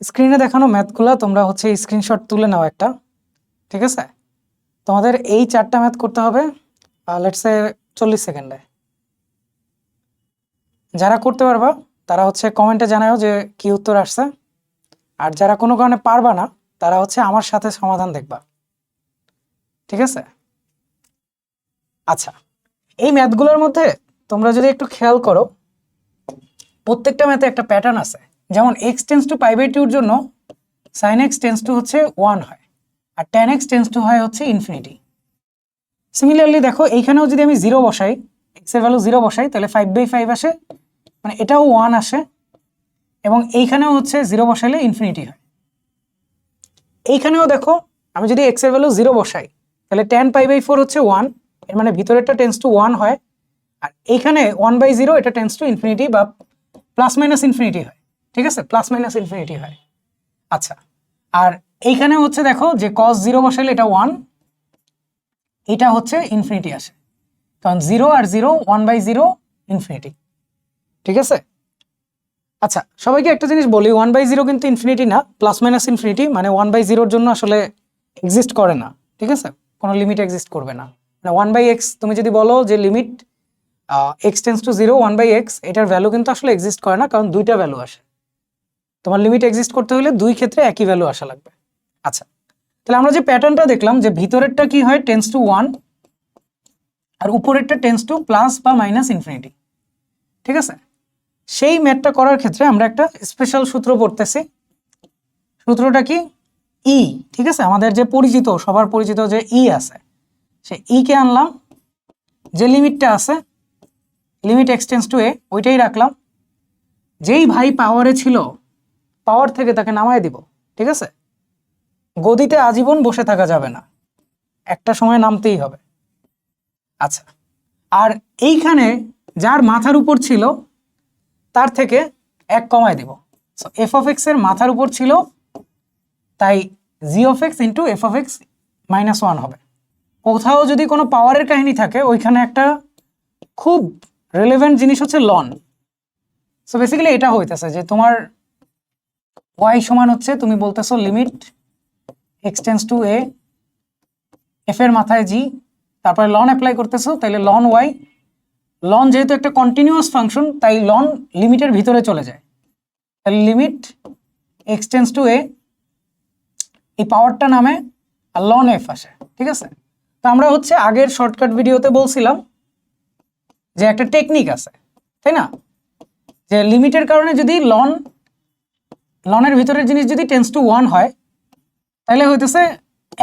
স্ক্রিনে দেখানো ম্যাথগুলো তোমরা হচ্ছে স্ক্রিনশট তুলে নাও একটা, ঠিক আছে? তোমাদের এই চারটা ম্যাথ করতে হবে লেটসে চল্লিশ সেকেন্ডে। যারা করতে পারবা, তারা হচ্ছে কমেন্টে জানাও যে কি উত্তর আসছে। আর যারা কোনো কারণে পারবা না, তারা হচ্ছে আমার সাথে সমাধান দেখবা। ঠিক আছে? আচ্ছা এই ম্যাথগুলোর মধ্যে তোমরা যদি একটু খেয়াল করো, প্রত্যেকটা ম্যাথে একটা প্যাটার্ন আছে। যেমন x tends to pi by টুর জন্য সাইন এক্স টেন্স টু হচ্ছে ওয়ান হয়, আর টেন এক্স টেন্স টু হয় হচ্ছে ইনফিনিটি সিমিলারলি দেখো, এইখানেও যদি আমি জিরো বসাই এক্সের ভ্যালু জিরো বসাই, তাহলে ফাইভ বাই ফাইভ আসে মানে এটাও ওয়ান আসে, এবং এইখানেও হচ্ছে জিরো বসাইলে ইনফিনিটি হয়। এইখানেও দেখো, আমি যদি এক্সের ভ্যালু জিরো বসাই, তাহলে টেন পাই বাই ফোর হচ্ছে ওয়ানের মানে ভিতরেরটা টেন্স টু ওয়ান হয়, আর এইখানে ওয়ান বাই জিরো এটা টেন্স টু ইনফিনিটি বা প্লাস মাইনাস ইনফিনিটি হয়। ঠিক আছে? প্লাস মাইনাস ইনফিনিটি হয়। আচ্ছা আর এইখানে হচ্ছে দেখো যে কস জিরো বসাইলে এটা ওয়ান এটা হচ্ছে ইনফিনিটি আসে। কারণ zero R zero one by zero infinity ঠিক আছে? আচ্ছা সবাইকে একটা জিনিস বলি ওয়ান বাই জিরো কিন্তু ইনফিনিটি না প্লাস মাইনাস ইনফিনিটি মানে ওয়ান বাই জিরোর জন্য আসলে এক্সিস্ট করে না। ঠিক আছে? কোনো লিমিট এক্সিস্ট করবে না। মানে ওয়ান বাই এক্স তুমি যদি বলো যে limit x tends to zero one by x এটার ভ্যালু কিন্তু আসলে এক্সিস্ট করে না, কারণ দুইটা ভ্যালু আসে। তোমার লিমিট এক্সিস্ট করতে হলে দুই ক্ষেত্রে একই ভ্যালু আসা লাগবে। আচ্ছা তাহলে আমরা যে প্যাটার্নটা দেখলাম যে ভিতরেরটা কি হয় টেন্স টু ওয়ান আর উপরেরটা টেন্স টু প্লাস বা মাইনাস ইনফিনিটি ঠিক আছে? সেই ম্যাথটা করার ক্ষেত্রে আমরা একটা স্পেশাল সূত্র পড়তেছি। সূত্রটা কি? ই ঠিক আছে? আমাদের যে পরিচিত, সবার পরিচিত যে ই আছে সে ই কে আনলাম। যে লিমিটটা আছে লিমিট এক্সটেন্স টু এ ওইটাই রাখলাম। যেই ভাই পাওয়ারে ছিল পাওয়ার থেকে তাকে নামায় দিব, ঠিক আছে? গদিতে আজীবন বসে থাকা যাবে না। একটা সময় নামতেই হবে। আচ্ছা আর এইখানে যার মাথার উপর ছিল, তার থেকে এক কমায় দিব। এফ অফ এক্সের মাথার উপর ছিল, তাই g of x into f of x minus one হবে। কোথাও যদি কোনো পাওয়ারের কাহিনী থাকে, ওইখানে একটা খুব রেলেভেন্ট জিনিস হচ্ছে লন সো বেসিক্যালি এটা হইতেছে যে তোমার ওয়াই সমান হচ্ছে, তুমি বলতেছো limit x tends to a f এর মাথায় জি তারপরে লন অ্যাপ্লাই করতেছো, তাইলে লন ওয়াই লন যেহেতু একটা কন্টিনিউয়াস ফাংশন তাই লন লিমিটের ভিতরে চলে যায়। তাহলে লিমিট এক্সটেন্স টু এ এই পাওয়ারটা নামে আর লন এফ আসে, ঠিক আছে? তো আমরা হচ্ছে আগের শর্টকাট ভিডিওতে বলছিলাম যে একটা টেকনিক আছে, তাই না? যে লিমিটের কারণে যদি লন লনের ভিতরের জিনিস যদি টেন্স টু ওয়ান হয় তাহলে হইতেছে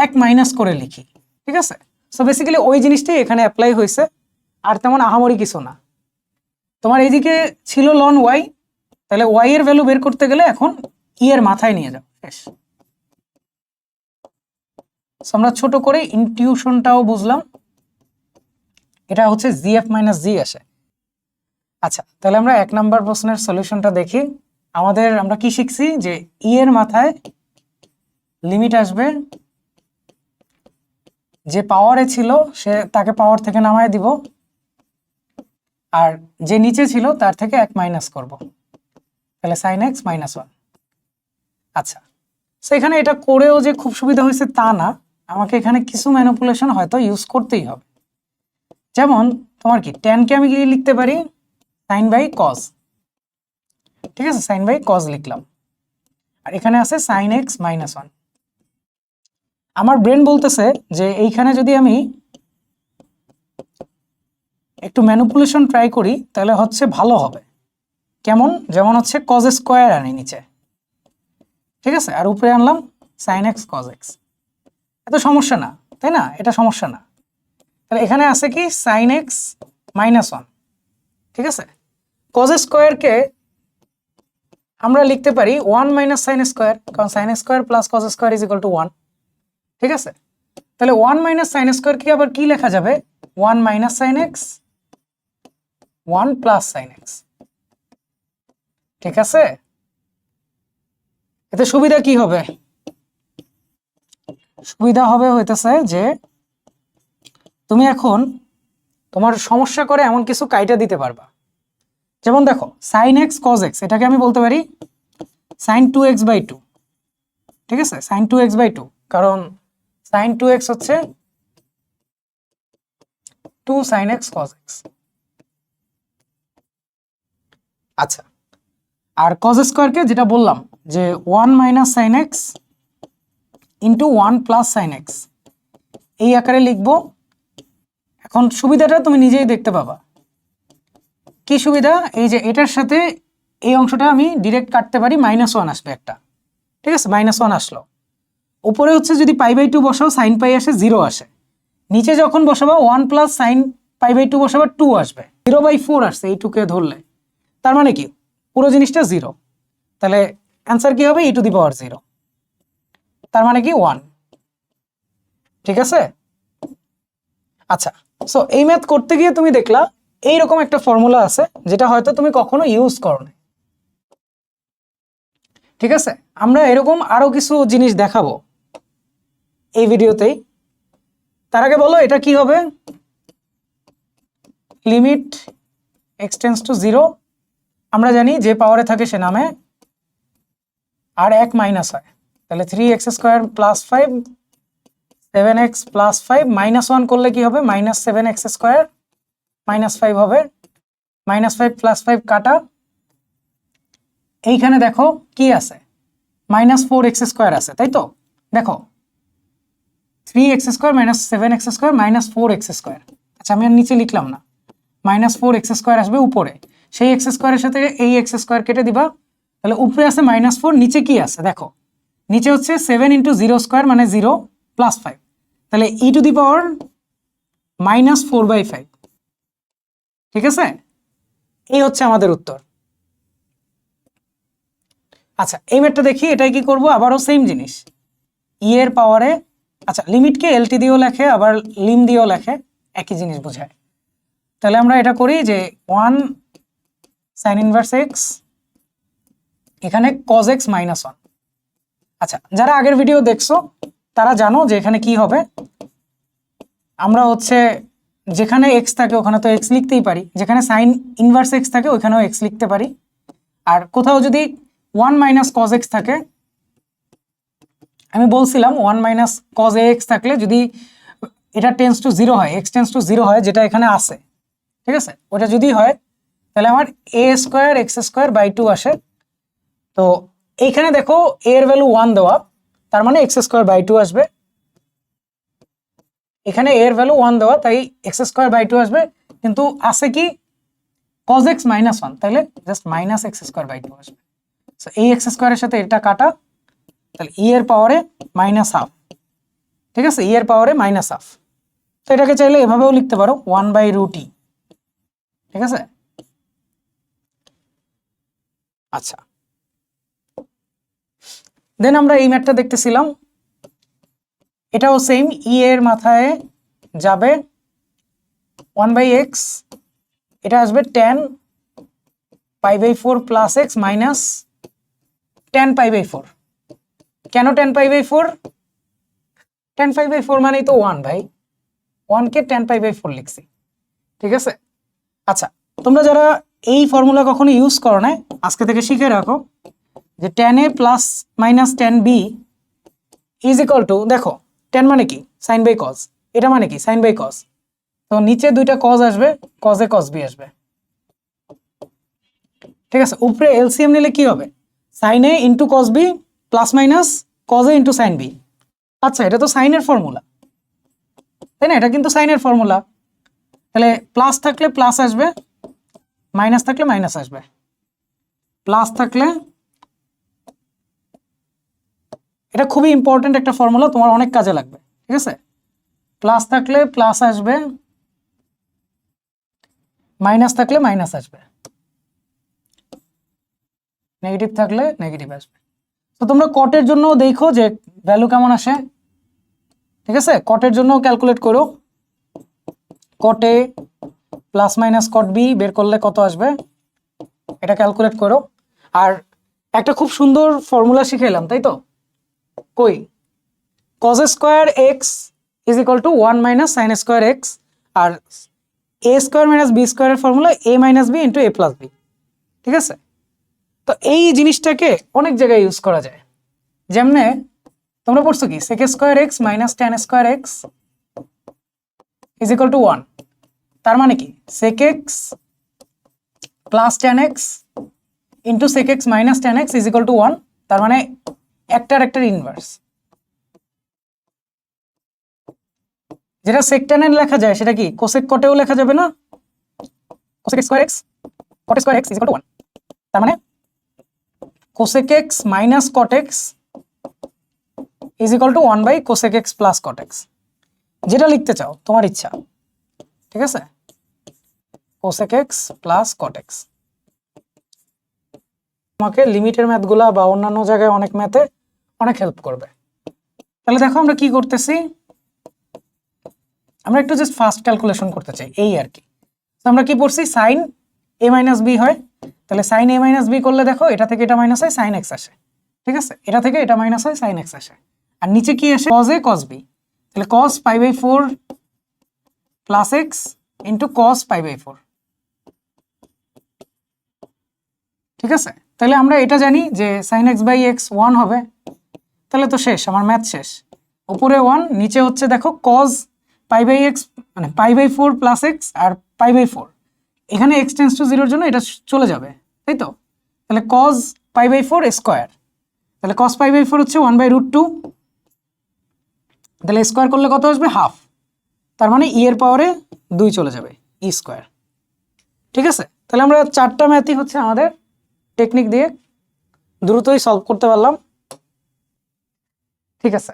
এক মাইনাস করে লিখি, ঠিক আছে? সো বেসিক্যালি ওই জিনিসটাই এখানে অ্যাপ্লাই হয়েছে আর তেমন আহামরি কিছু না। তোমার এইদিকে ছিল লন ওয়াই তাহলে ওয়াই এর ভ্যালু বের করতে গেলে এখন ই এর মাথায় নিয়ে যাও, শেষ। আমরা ছোট করে ইনটিউশনটাও বুঝলাম। এটা হচ্ছে জি এফ মাইনাস জি আসে। আচ্ছা তাহলে আমরা এক নাম্বার প্রশ্নের সলিউশনটা দেখি। আমাদের আমরা কি শিখছি? যে ই এর মাথায় লিমিট আসবে। যে পাওয়ারে ছিল, সে তাকে পাওয়ার থেকে নামায় দিব। আর যে নিচে ছিল, তার থেকে এক মাইনাস করব। তাহলে সাইন এক্স মাইনাস ওয়ান আচ্ছা। সো এখানে এটা করেও যে খুব সুবিধা হয়েছে তা না। আমাকে এখানে কিছু ম্যানিপুলেশন হয়তো ইউজ করতেই হবে। যেমন, তোমার কি? টেনকে আমি লিখতে পারি? সাইন বাই কজ ঠিক আছে সাইন বাই কজ লিখলাম। আর এখানে আছে সাইন এক্স মাইনাস ওয়ান আমার ব্রেন বলতেছে যে এইখানে যদি আমি একটু ম্যানিপুলেশন ট্রাই করি, তাহলে হচ্ছে ভালো হবে। কেমন? যেমন হচ্ছে কজ স্কোয়ার আনি নিচে। ঠিক আছে? আর উপরে আনলাম সাইন এক্স কজ এক্স এত সমস্যা না, তাই না? এটা সমস্যা না। তাহলে এখানে আছে কি? সাইন এক্স মাইনাস ওয়ান ঠিক আছে? কজ স্কোয়ারকে আমরা লিখতে পারি ওয়ান মাইনাস সাইন স্কোয়ার, কারণ sine square plus cos square is to one ঠিক আছে? তাহলে ওয়ান মাইনাস সাইন স্কোয়ারকে আবার কি লেখা যাবে? One minus sine x, one plus sine x. ঠিক আছে? এতে সুবিধা কি হবে? সুবিধা হবে হইতেছে যে তুমি এখন তোমার সমস্যা করে এমন কিছু কাইটা দিতে পারবা। যেমন দেখো সাইন এক্স কজ এক্স এটাকে আমি বলতে পারি sine two x by two ঠিক আছে? Sine two x by two কারণ সাইন টু এক্স হচ্ছে two sine x cos x আচ্ছা আর কজ স্কোয়ারকে যেটা বললাম যে one minus sine x into one plus sine x এই আকারে লিখব। এখন সুবিধাটা তুমি নিজেই দেখতে পাবা। কি সুবিধা? এই যে এটার সাথে এই অংশটা আমি ডিরেক্ট কাটতে পারি মাইনাস ওয়ান আসবে একটা। ঠিক আছে? মাইনাস ওয়ান আসলো। উপরে হচ্ছে যদি পাই বাই টু বসাও সাইন পাই আসে জিরো আসে। নিচে যখন বসাবো one plus sine pi by two বসাবো টু আসবে। জিরো বাই ফোর আসছে এই টুকে ধরলে। তার মানে কি? পুরো জিনিসটা জিরো তাহলে অ্যান্সার কি হবে? ই টু দি পাওয়ার জিরো তার মানে কি? ওয়ান ঠিক আছে? আচ্ছা সো এই ম্যাথ করতে গিয়ে তুমি দেখলা এইরকম একটা ফর্মুলা আছে, যেটা হয়তো তুমি কখনো ইউজ করো না ঠিক আছে? আমরা এরকম আরও কিছু জিনিস দেখাবো এই ভিডিওতেই তার আগে বলো, এটা কি হবে? লিমিট এক্সটেন্স টু জিরো আমরা জানি যে পাওয়ারে থাকে সে নামে আর এক মাইনাস হয়। তাহলে three x square plus five seven x plus five minus one করলে কি হবে? Minus seven x square minus five হবে। মাইনাস ফাইভ প্লাস ফাইভ কাটা। এইখানে দেখো কি আছে? মাইনাস ফোর এক্স স্কোয়ার আছে, তাই তো? দেখো, three x square minus seven x square minus four x square. আচ্ছা আমি আর নিচে লিখলাম না। মাইনাস ফোর এক্স স্কোয়ার আসবে উপরে। সেই এক্স স্কোয়ারের সাথে এই এক্স স্কোয়ার কেটে দিবা। তাহলে উপরে আছে মাইনাস ফোর, নিচে কি আছে? দেখো, নিচে হচ্ছে সেভেন ইন্টু জিরো স্কোয়ার মানে জিরো প্লাস ফাইভ। তাহলে e to the power minus four by five ঠিক আছে? এই হচ্ছে আমাদের উত্তর। আচ্ছা এই ম্যাটটা দেখি, এটাই কি করব? আবারও সেম জিনিস। ই এর পাওয়ারে আচ্ছা লিমিটকে এলটি দিয়েও লেখে, আবার লিম দিয়েও লেখে, একই জিনিস বোঝায়। তাহলে আমরা এটা করি যে ওয়ান সাইন ইনভার্স এক্স এখানে কজ এক্স মাইনাস ওয়ান আচ্ছা যারা আগের ভিডিও দেখছ, তারা জানো যে এখানে কি হবে? আমরা হচ্ছে যেখানে এক্স থাকে ওখানে তো এক্স লিখতেই পারি। যেখানে সাইন ইনভার্স এক্স থাকে ওইখানেও এক্স লিখতে পারি। আর কোথাও যদি ওয়ান মাইনাস কজ এক্স থাকে, আমি বলছিলাম one minus cos a x থাকলে যদি এটা টেন্স টু জিরো হয় এক্স টেন্স টু জিরো হয়, যেটা এখানে আসে ঠিক আছে? ওটা যদি হয়, তাহলে আমার a square x square by two আসে। তো এইখানে দেখো এর ভ্যালু ওয়ান দেওয়া, তার মানে এক্স স্কোয়ার বাই টু আসবে। এখানে এর ভ্যালু ওয়ান দেওয়া, তাই এক্স স্কোয়ার বাই টু আসবে। কিন্তু আছে কি? কজ এক্স মাইনাস ওয়ান তাহলে just minus x square by two আসবে। সো এই এক্স স্কোয়ারের সাথে এটা কাটা, তাহলে ই এর পাওয়ারে মাইনাস হাফ ঠিক আছে? ই এর পাওয়ারে মাইনাস হাফ তো এটাকে চাইলে এভাবেও লিখতে পারো ওয়ান বাই রুটি ঠিক আছে? আচ্ছা। দেন আমরা এই ম্যাটটা দেখতেছিলাম। এটাও সেম ই এর মাথায় যাবে ওয়ান বাই এক্স এটা আসবে tan pi by four plus x minus tan pi by four কেন tan pi by four tan pi by four মানেই তো ওয়ান ভাই। ওয়ানকে টেন পাই বাই ফোর লিখছি। ঠিক আছে? আচ্ছা তোমরা যারা এই ফর্মুলা কখনো ইউজ করো না আজকে থেকে শিখে রাখো যে tan a plus minus tan b is equal to দেখো টেন মানে কি? সাইন বাই কজ এটা মানে কি? সাইন বাই কজ তো নিচে দুইটা কজ আসবে কজে কজ বি আসবে। ঠিক আছে? উপরে এলসিএম নিলে কি হবে? Sine a into cos b plus minus cos a into sine b আচ্ছা এটা তো সাইনের ফর্মুলা তাই না? এটা কিন্তু সাইনের ফর্মুলা তাহলে প্লাস থাকলে প্লাস আসবে মাইনাস থাকলে মাইনাস আসবে। প্লাস থাকলে এটা খুবই ইম্পর্ট্যান্ট একটা ফর্মুলা তোমার অনেক কাজে লাগবে, ঠিক আছে? প্লাস থাকলে প্লাস আসবে মাইনাস থাকলে মাইনাস আসবে। নেগেটিভ থাকলে নেগেটিভ আসবে। তো তোমরা কটের জন্য দেখো যে ভ্যালু কেমন আসে, ঠিক আছে? কটের জন্য ক্যালকুলেট করো। কটে প্লাস মাইনাস কট বি বের করলে কত আসবে? এটা ক্যালকুলেট করো। আর একটা খুব সুন্দর ফর্মুলা শিখাইলাম তাই তো? কই? Cos square x is equal to one minus sine square x R a square minus b স্কোয়ারের formula a minus b into a plus b ঠিক আছে? তো এই জিনিসটাকে অনেক জায়গায় ইউজ করা যায়। যেমনে তোমরা পড়ছো কি? Sec square x minus tan square x is equal to one তার মানে কি? Sec x plus tan x into sec x minus tan x is equal to one তার মানে একটার একটার ইনভার্স যেটা সেক লেখা যায়, সেটা কি? কোসেক কটেও লেখা যাবে না? Cosec square x cot square x is equal to one তার মানে cosec x minus cot x to one by cosec x plus cot যেটা লিখতে চাও, তোমার ইচ্ছা। ঠিক আছে? Cosec x plus cot x তোমাকে লিমিটের ম্যাথগুলা বা অন্যান্য জায়গায় অনেক ম্যাথে অনেক হেল্প করবে। তাহলে দেখো আমরা কি করতেছি? আমরা একটু জাস্ট ফাস্ট ক্যালকুলেশন করতে চাই, এই আর কি। তো আমরা কি পড়ছি? সাইন এ মাইনাস বি হয়। তাহলে সাইন এ মাইনাস বি করলে দেখো, এটা থেকে এটা মাইনাস হয় সাইন এক্স আসে। ঠিক আছে? এটা থেকে এটা মাইনাস হয় সাইন এক্স আসে। আর নিচে কি আসে? কজ এ কজ বি তাহলে cos pi by four plus x into cos pi by four ঠিক আছে? তাহলে আমরা এটা জানি যে sine x by x one হবে। তাহলে তো শেষ, আমার ম্যাথ শেষ। উপরে ওয়ান নিচে হচ্ছে দেখো কজ পাই বাই এক্স মানে pi by four plus x R pi by four এখানে এক্স টেন্স টু জিরোর জন্য এটা চলে যাবে, তাই তো? তাহলে cos pi by four square তাহলে কস পাই বাই ফোর হচ্ছে ওয়ান বাই রুট টু তাহলে স্কোয়ার করলে কত আসবে? হাফ তার মানে ই এর পাওয়ারে দুই চলে যাবে ই স্কোয়ার ঠিক আছে? তাহলে আমরা চারটা ম্যাথই হচ্ছে আমাদের টেকনিক দিয়ে দ্রুতই সলভ করতে পারলাম। ঠিক আছে